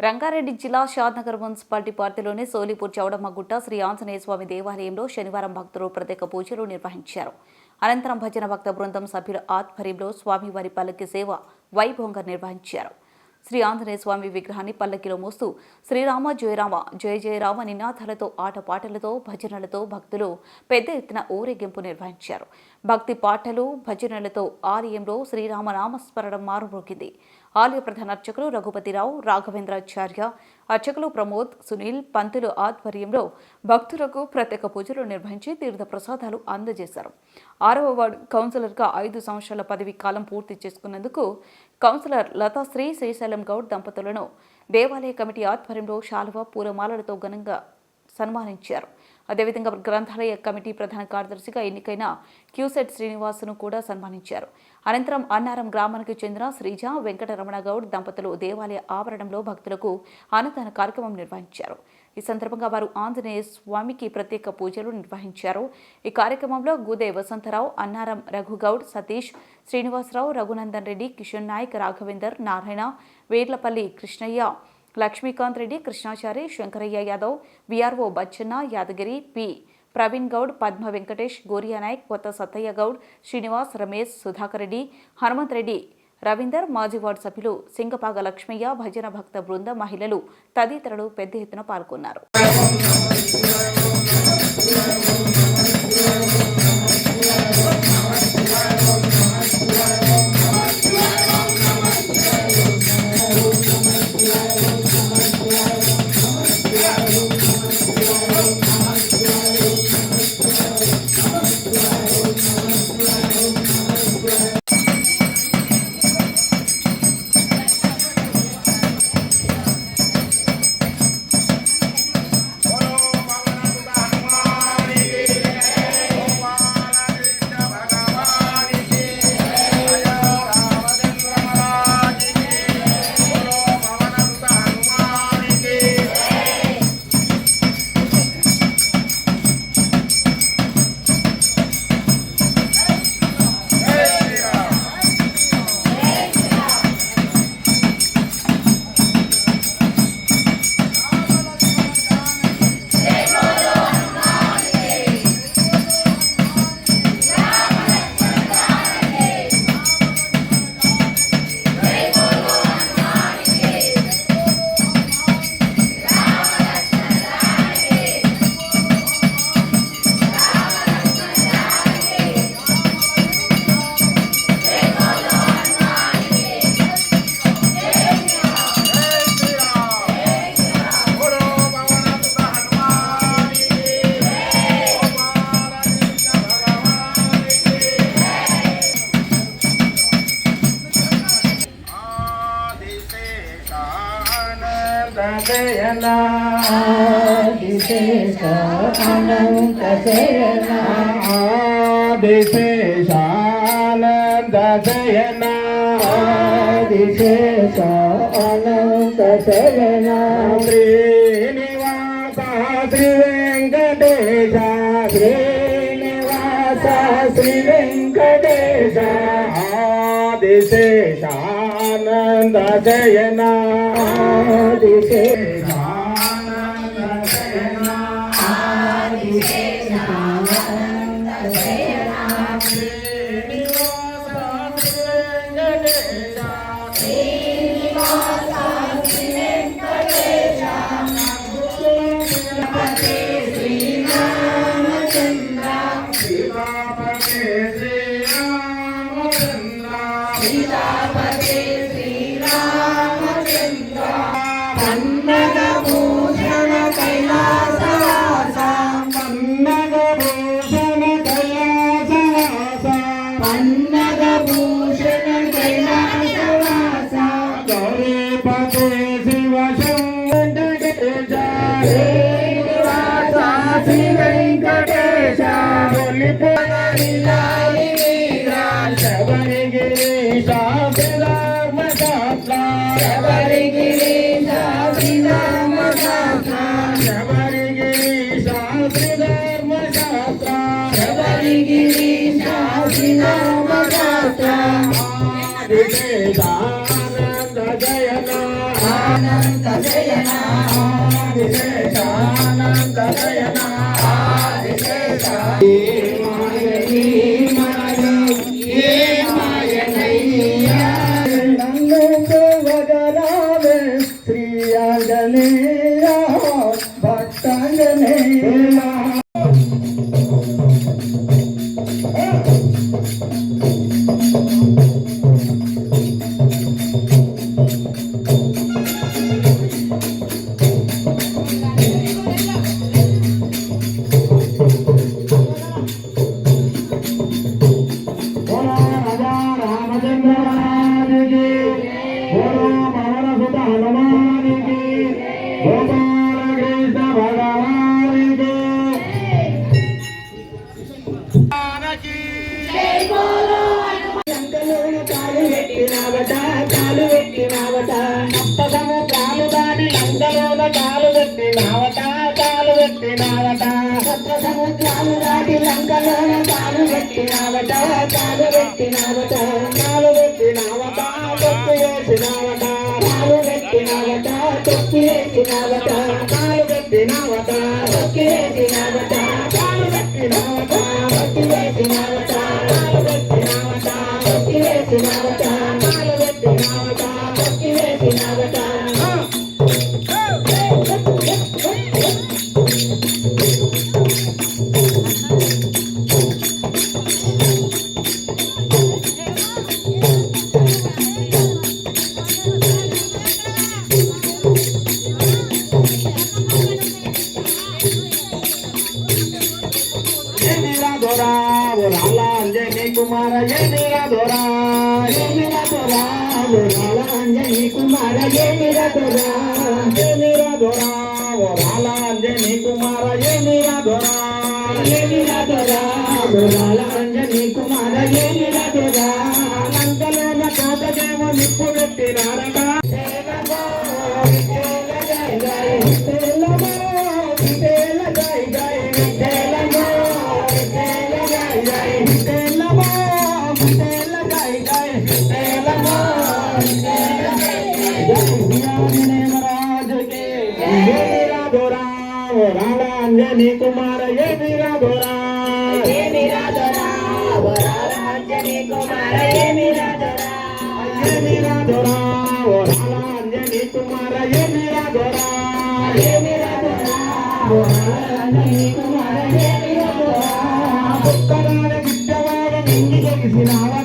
రంగారెడ్డి జిల్లా షాద్నగర్ మున్సిపాలిటీ పార్టీలోని సోలిపూర్ చౌడమ్మగుట్ట శ్రీ ఆంజనేయ స్వామి దేవాలయంలో శనివారం భక్తులు ప్రత్యేక పూజలు నిర్వహించారు. అనంతరం భజన భక్త బృందం సభ్యుల ఆధ్వర్యంలో స్వామివారి పల్లకి సేవ వైభవంగా నిర్వహించారు. శ్రీ ఆంజనేయ స్వామి విగ్రహాన్ని పల్లకిలో మోస్తూ శ్రీరామ జయరామ జయ జయరామ నినాదాలతో ఆటపాటలతో భజనలతో భక్తులు పెద్ద ఎత్తున ఊరేగింపు నిర్వహించారు. భక్తి పాటలు భజనలతో ఆలయంలో శ్రీరామ నామస్మరణం మారుమోగింది ఆలయ ప్రధాన అర్చకులు రఘుపతిరావు రాఘవేంద్రాచార్య అర్చకులు ప్రమోద్ సునీల్ పంతులు ఆధ్వర్యంలో భక్తులకు ప్రత్యేక పూజలు నిర్వహించి తీర్థ ప్రసాదాలు అందజేశారు. ఆరవ వార్డు కౌన్సిలర్గా ఐదు సంవత్సరాల పదవి కాలం పూర్తి చేసుకున్నందుకు కౌన్సిలర్ లతాశ్రీ శ్రీశైలం గౌడ్ దంపతులను దేవాలయ కమిటీ ఆధ్వర్యంలో శాలువ పూలమాలలతో ఘనంగా సన్మానించారు. అదేవిధంగా గ్రంథాలయ కమిటీ ప్రధాన కార్యదర్శిగా ఎన్నికైన క్యూసెట్ శ్రీనివాసును కూడా సన్మానించారు. అనంతరం అన్నారం గ్రామానికి చెందిన శ్రీజ వెంకటరమణ గౌడ్ దంపతులు దేవాలయ ఆవరణంలో భక్తులకు అన్నదాన కార్యక్రమం నిర్వహించారు. ఈ సందర్భంగా వారు ఆంజనేయ స్వామికి ప్రత్యేక పూజలు నిర్వహించారు. ఈ కార్యక్రమంలో గూదే వసంతరావు అన్నారం రఘుగౌడ్ సతీష్ శ్రీనివాసరావు రఘునందన్ రెడ్డి కిషన్ నాయక్ రాఘవేందర్ నారాయణ వేర్లపల్లి కృష్ణయ్య లక్ష్మీకాంత్ రెడ్డి కృష్ణాచారి శంకరయ్య యాదవ్ విఆర్ఓ బచ్చన్న యాదగిరి పి. ప్రవీణ్ గౌడ్ పద్మ వెంకటేష్ గోరియా నాయక్ కొత్త సత్తయ్య గౌడ్ శ్రీనివాస్ రమేష్ సుధాకర్ రెడ్డి హనుమంత్ రెడ్డి రవీందర్ మాజీ వార్డు సభ్యులు సింగపాగ లక్ష్మయ్య భజన భక్త బృంద మహిళలు తదితరులు పెద్ద ఎత్తున పాల్గొన్నారు. విశేష అనంత శయనా ఆదిశేషానంద శయనా విశేష అనంత శయనా శ్రీనివాస శ్రీ వెంకటేశ శ్రీనివాస శ్రీ వెంకటేశ ఆదిశేషానంద శయనా విశేష తాళలోన తాళబెట్టినావట తాళబెట్టినావట నీ కుమార ఏ మీరా బోరా ఏ మీరా దొరా బోరా అంజని కుమార ఏ మీరా దొరా ఏ మీరా దొరా బోరా అంజని కుమార ఏ మీరా దొరా ఏ మీరా దొరా బోరా అంజని కుమార ఏ మీరా దొరా పుక్కరాల గిట్టవాడ నిన్ను తెలిసినావా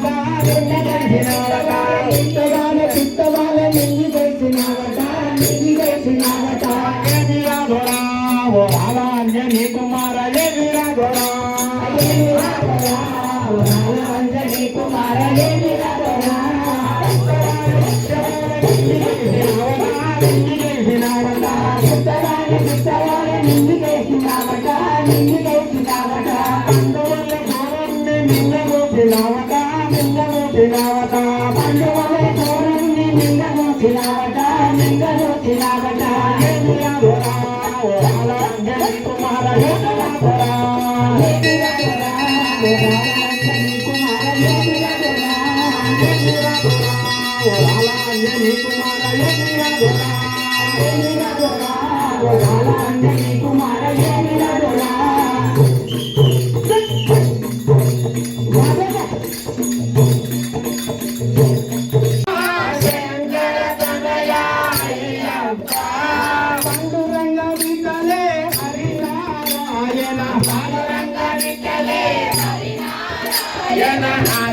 yeah.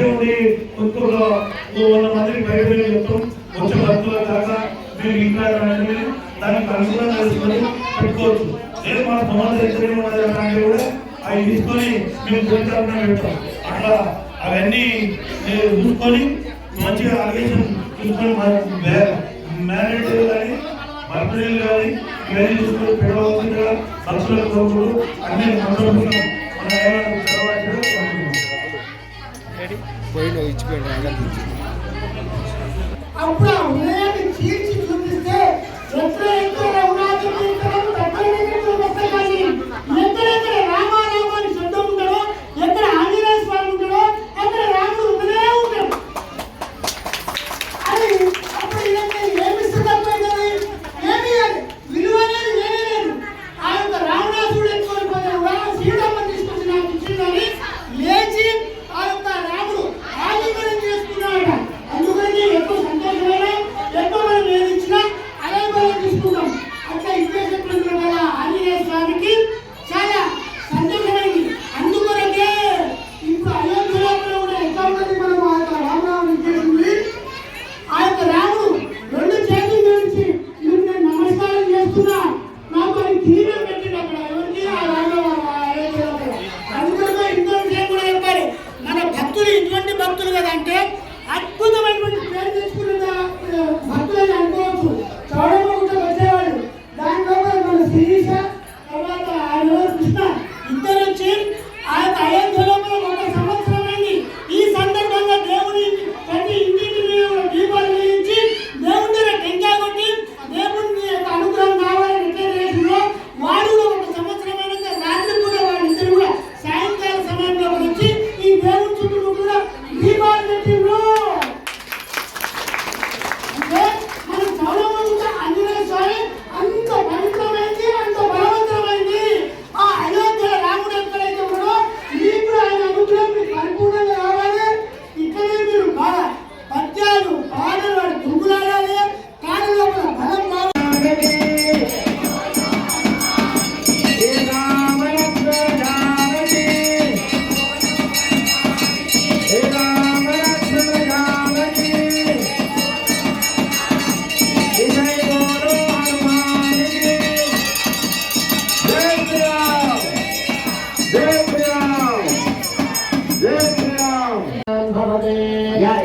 దేవుడి కొంతలో వంద మందికి బయటకు చెప్తాం వచ్చే భక్తుల కాక మీరు ఇంకా దానికి అనుగుణం పెట్టుకోవచ్చు. లేదు మన సమాజం ఎక్కడే కూడా అవి తీసుకొని మేము గురించాలని పెడతాం. అట్లా అవన్నీ చూసుకొని మంచిగా ఆలోచన చూసుకొని మ్యారేజ్ కానీ భర్తలు కానీ ఇవన్నీ చూసుకొని పెడవచ్చు భక్తుల అన్ని మనం పోయిన ఇచ్చిపోయింది ఆనందించి అప్పుడు చీల్చి చూపిస్తే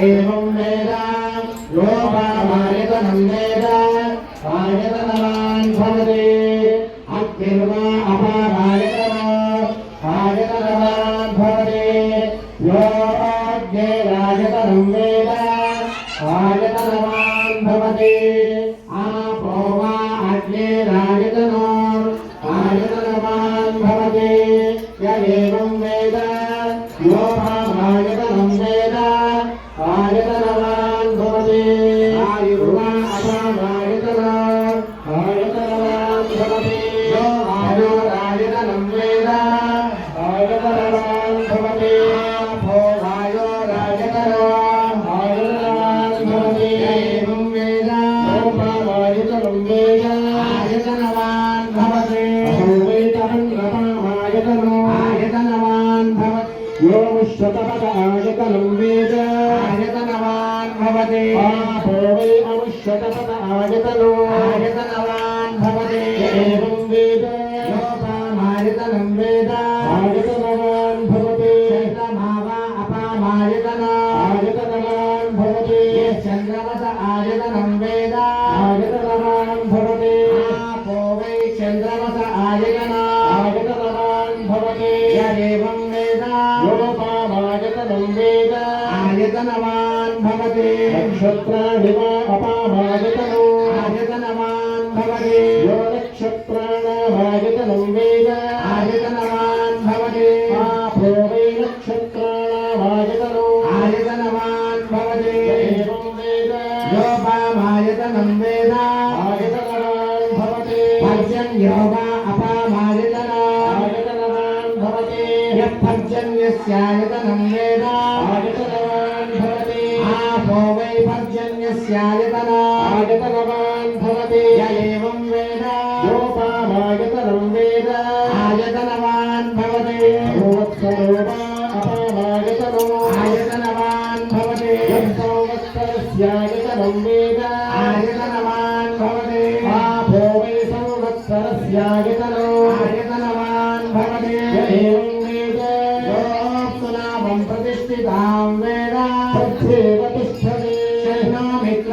at home. Adiós, योपामायतनं वेद आयतनरान् भवति भज्यं योगा अपामायतनायतनरान् भवति यः भज्यं यस्यायतनं वेद आयतनरान् भवति आपो वै भज्यं यस्यायतना आयतनवान्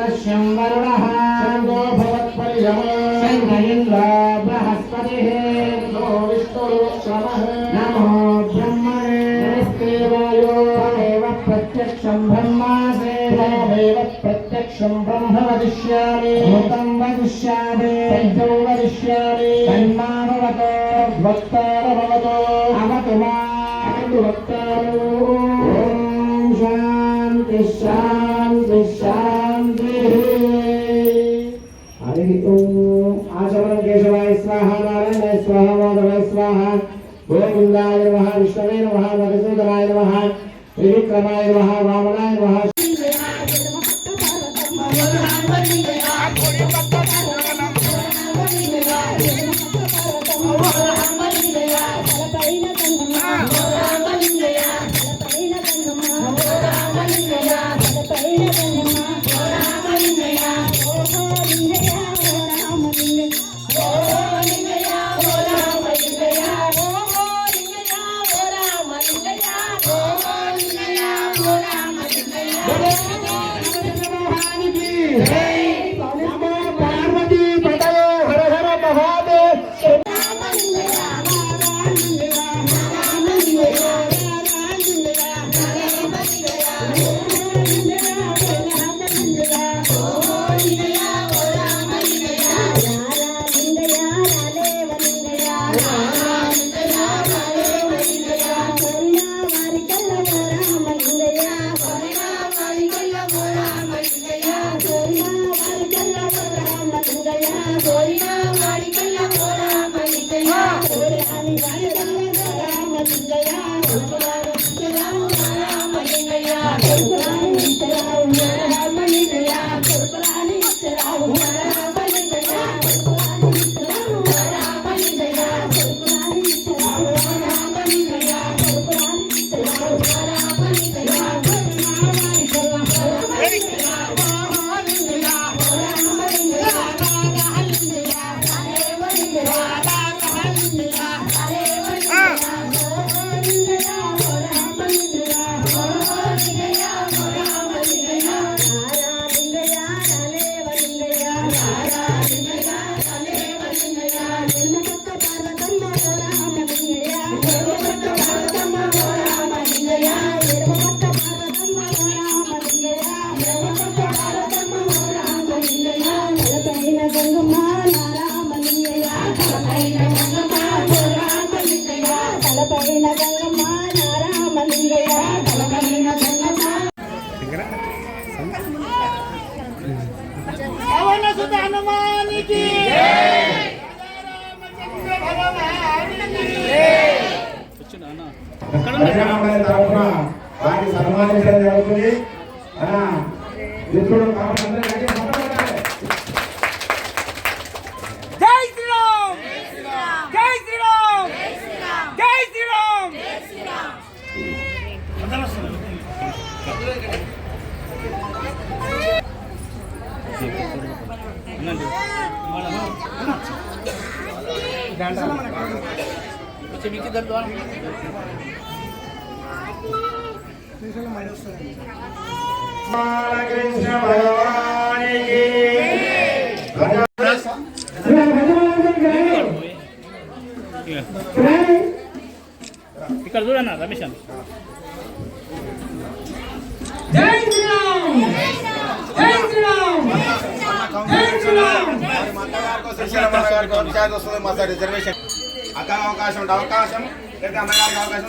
शह्नामित्रश्यं वरुणः छन्दो भवत्पर्यमो शन्न इन्द्रो बृहस्पतिः नो विष्णुरुक्रमः नमो ब्रह्मणे नमस्ते वायो त्वमेव प्रत्यक्षं ब्रह्मासे त्वमेव प्रत्यक्षं ब्रह्म वदिष्यामि भूतं वदिष्यामि सज्जौ वदिष्यामि तन्मा भवतो वक्तार भवतो अवतु मातु आचमन केशवाय स्वाहा, नारायणाय स्वाहा, माधवाय स्वाहा, गोविंदाय नमः, विष्णवे नमः मधुसूदनाय नमः, त्रिविक्रमाय नमः, वामनाय नमः Ganteng. తరఫున వారిని సన్మానించడం జరుగుతుంది ఆ, ఇప్పుడు కాబట్టి అందరూ జై శ్రీరామ్ జై శ్రీరామ్ జై శ్రీరామ్ అందరూ వస్తున్నారు. ఉండండి. వచ్చి మీకు ఇద్దరు ద్వారా. బాలకృష్ణ భగవానికి. ఇక్కడ చూడన్న రమేష్ అన్న. జై శ్రీరామ్! జై శ్రీరామ్! జై శ్రీరామ్! రిజర్వేషన్ అక్క అవకాశం ఉంటే అవకాశం. లేదా అన్నగారికి అవకాశం